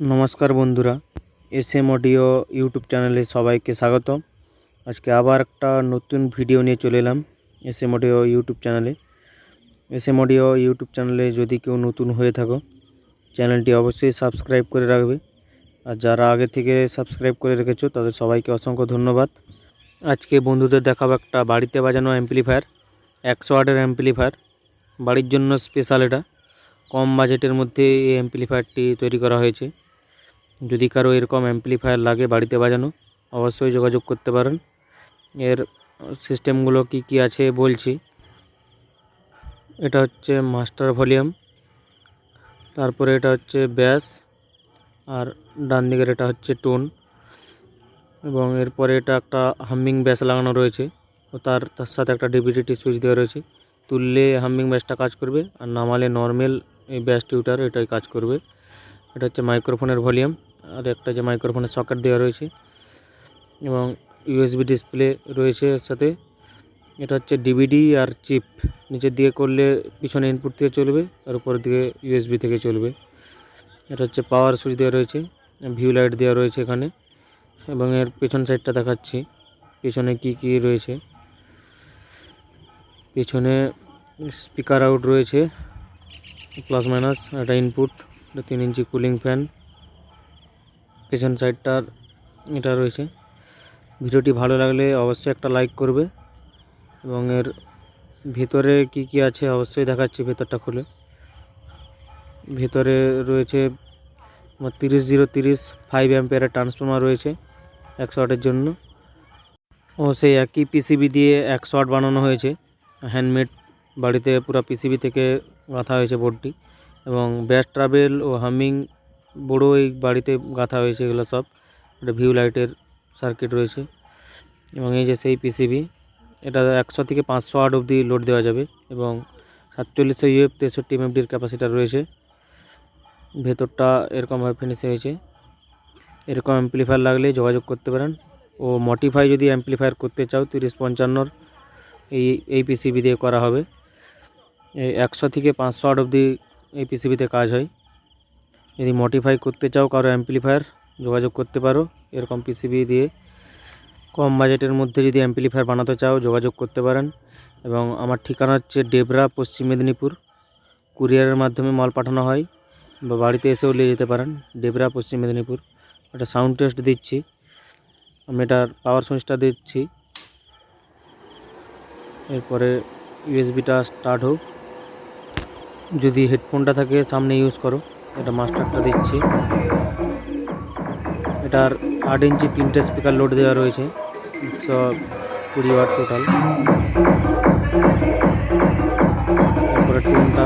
নমস্কার বন্ধুরা S M audio YouTube চ্যানেলে সবাইকে স্বাগত আজকে আবার একটা নতুন ভিডিও নিয়ে চলে এলাম এস এম অডিও ইউটিউব চ্যানেলে। এস এম অডিও ইউটিউব চ্যানেলে যদি কেউ নতুন হয়ে থাকো, চ্যানেলটি অবশ্যই সাবস্ক্রাইব করে রাখবে। আর যারা আগে থেকে সাবস্ক্রাইব করে রেখেছো, তাদের সবাইকে অসংখ্য ধন্যবাদ। আজকে বন্ধুদের দেখাবো একটা বাড়িতে বাজানো অ্যাম্পলিফায়ার, একশো ওয়াটের অ্যাম্পলিফায়ার। বাড়ির জন্য স্পেশাল এটা। কম বাজেটের মধ্যে এই অ্যাম্পলিফায়ারটি তৈরি করা হয়েছে। যদি কারও এরকম অ্যাম্পলিফায়ার লাগে বাড়িতে বাজানো, অবশ্যই যোগাযোগ করতে পারেন। এর সিস্টেমগুলো কি কি আছে বলছি। এটা হচ্ছে মাস্টার ভলিউম তারপরে এটা হচ্ছে ব্যাস আর ডান দিকের এটা হচ্ছে টোন এবং এরপরে এটা একটা হামিং ব্যাস লাগানো রয়েছে, ও তার তার সাথে একটা ডিভিডিটি সুইচ দেওয়া রয়েছে। তুললে হামিং ব্যাসটা কাজ করবে, আর নামালে নর্মাল এই ব্যাস টিউটার এটাই কাজ করবে। এটা হচ্ছে মাইক্রোফোনের ভলিউম আর একটা যে মাইক্রোফোনের সকেট দেওয়া রয়েছে এবং ইউএসবি ডিসপ্লে রয়েছে এর সাথে। এটা হচ্ছে ডিভিডি আর চিপ। নিচের দিকে করলে পিছনে ইনপুট থেকে চলবে, আর উপরের দিকে ইউএসবি থেকে চলবে। এটা হচ্ছে পাওয়ার সুইচ দেওয়া রয়েছে ভিউ লাইট দেওয়া রয়েছে এখানে। এবং এর পেছন সাইডটা দেখাচ্ছি, পেছনে কি কি রয়েছে। পেছনে স্পিকার আউট রয়েছে প্লাস মাইনাস একটা ইনপুট তিন ইঞ্চি কুলিং ফ্যান পেছন সাইডটার এটা রয়েছে। ভিডিওটি ভালো লাগলে অবশ্যই একটা লাইক করবে এবং এর ভিতরে কি কি আছে অবশ্যই দেখাচ্ছি ভেতরটা খুলে। ভেতরে রয়েছে আমার তিরিশ জিরো তিরিশ ফাইভ অ্যাম্পিয়ারের ট্রান্সফর্মার রয়েছে একশো ওয়াটের জন্য। ও সেই একই পিসিবি দিয়ে ওয়াট বানানো হয়েছে। হ্যান্ডমেড বাড়িতে পুরো পিসিবি থেকে গাঁথা হয়েছে বোর্ডটি এবং ব্যাস ট্রাভেল ও হামিং বড়ো এই বাড়িতে গাঁথা হয়েছে এগুলো সব। একটা ভিউ লাইটের সার্কিট রয়েছে। এবং এই যে সেই পিসিবি এটা একশো থেকে পাঁচশো আট অবধি লোড দেওয়া যাবে এবং সাতচল্লিশশো ইউএফ তেষট্টি এমএফডির ক্যাপাসিটার রয়েছে। ভেতরটা এরকমভাবে ফিনিশিং হয়েছে। এরকম অ্যাম্পলিফায়ার লাগলে যোগাযোগ করতে পারেন। ও মডিফাই যদি অ্যাম্পলিফায়ার করতে চাও, তিরিশ পঞ্চান্নর এই এই পিসিবি দিয়ে করা হবে। একশো থেকে পাঁচশো আট অবধি এই পিসিবিতে কাজ হয়। যদি মডিফাই করতে চাও কারও অ্যাম্পলিফায়ার যোগাযোগ করতে পারো। এরকম পিসিবি দিয়ে কম বাজেটের মধ্যে যদি অ্যাম্পলিফায়ার বানাতে চাও, যোগাযোগ করতে পারেন। এবং আমার ঠিকানা হচ্ছে ডেবরা পশ্চিম মেদিনীপুর। কুরিয়ারের মাধ্যমে মাল পাঠানো হয় বা বাড়িতে এসেও নিয়ে যেতে পারেন। ডেবরা পশ্চিম মেদিনীপুর। একটা সাউন্ড টেস্ট দিচ্ছি। আমি এটার পাওয়ার সুইচটা দিচ্ছি। এরপরে ইউএসবিটা স্টার্ট হোক। যদি হেডফোনটা থাকে, সামনে ইউজ করো। এটা মাস্টারটা দিচ্ছি। এটার আট ইঞ্চি তিনটে স্পিকার লোড দেওয়া রয়েছে। একশো কুড়ি ওয়াট টোটাল তারপরে টোনটা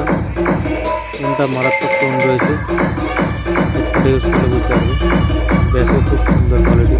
টোনটা মারাত্মক টোন রয়েছে। করলে বুঝতে পারবে। খুব সুন্দর কোয়ালিটি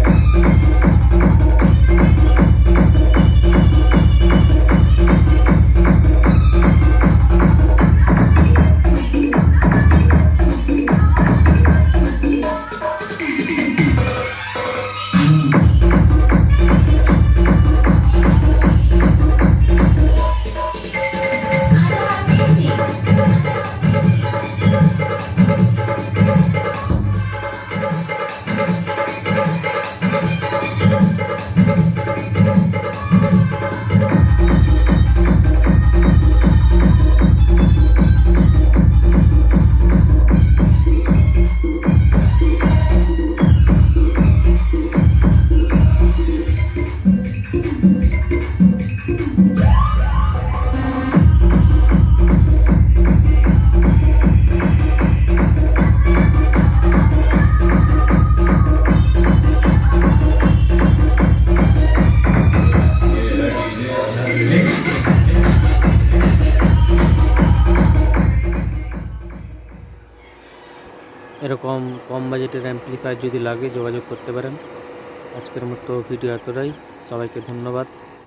এরকম কম বাজেটের অ্যাম্পলিফায়ার যদি লাগে যোগাযোগ করতে পারেন। আজকের মতো ভিডিও এতটাই। সবাইকে ধন্যবাদ।